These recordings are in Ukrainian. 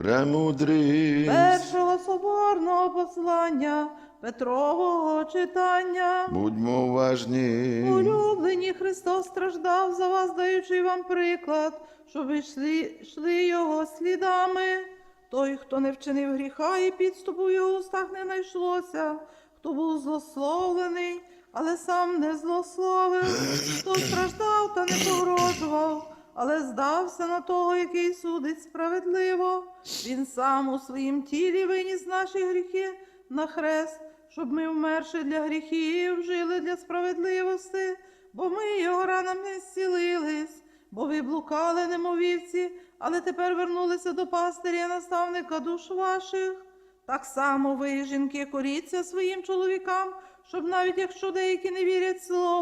Премудрість. першого соборного послання Петрового читання. Будьмо уважні. Улюблені Христос страждав за вас, даючи вам приклад, щоб ви йшли, йшли його слідами. Той, хто не вчинив гріха і підступу в його устах не знайшлося, хто був злословлений, але сам не злословив, хто страждав та не погрожував, але здався на того, який судить справедливо. Він сам у своїм тілі виніс наші гріхи на хрест, щоб ми, вмерши для гріхів, жили для справедливості, бо ми його ранами зцілились, бо ви блукали, немовівці, але тепер вернулися до пастиря наставника душ ваших. Так само ви, жінки, коріться своїм чоловікам, щоб навіть якщо деякі не вірять слову,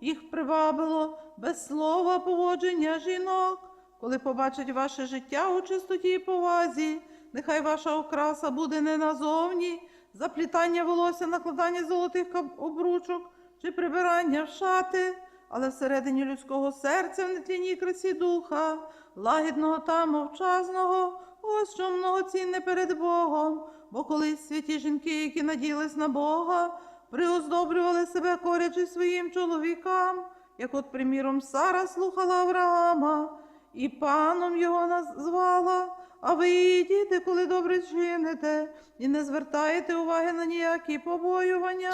їх привабило без слова поводження жінок. Коли побачать ваше життя у чистоті і повазі, нехай ваша окраса буде не назовні, заплітання волосся, накладання золотих обручок чи прибирання в шати, але всередині людського серця в нетлінній красі духа, лагідного та мовчазного, ось що многоцінне перед Богом. Бо колись святі жінки, які надіялись на Бога, приоздоблювали себе корячи своїм чоловікам, як от, приміром, Сара слухала Авраама і паном його назвала. А ви її коли добре чините, і не звертаєте уваги на ніякі побоювання.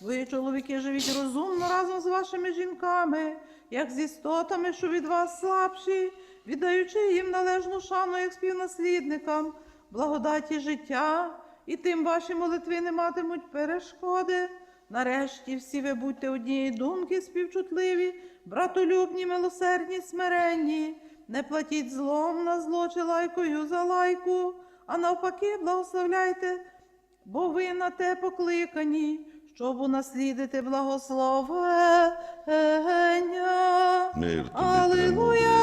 Ви, чоловіки, живіть розумно разом з вашими жінками, як з істотами, що від вас слабші, віддаючи їм належну шану як співнаслідникам, благодаті життя, і тим ваші молитви не матимуть перешкоди. Нарешті всі ви будьте однієї думки співчутливі, братолюбні, милосердні, смиренні. Не платіть злом на зло чи лайкою за лайку, а навпаки, благословляйте, бо ви на те покликані, щоб унаслідити благословення. Аллилуйя.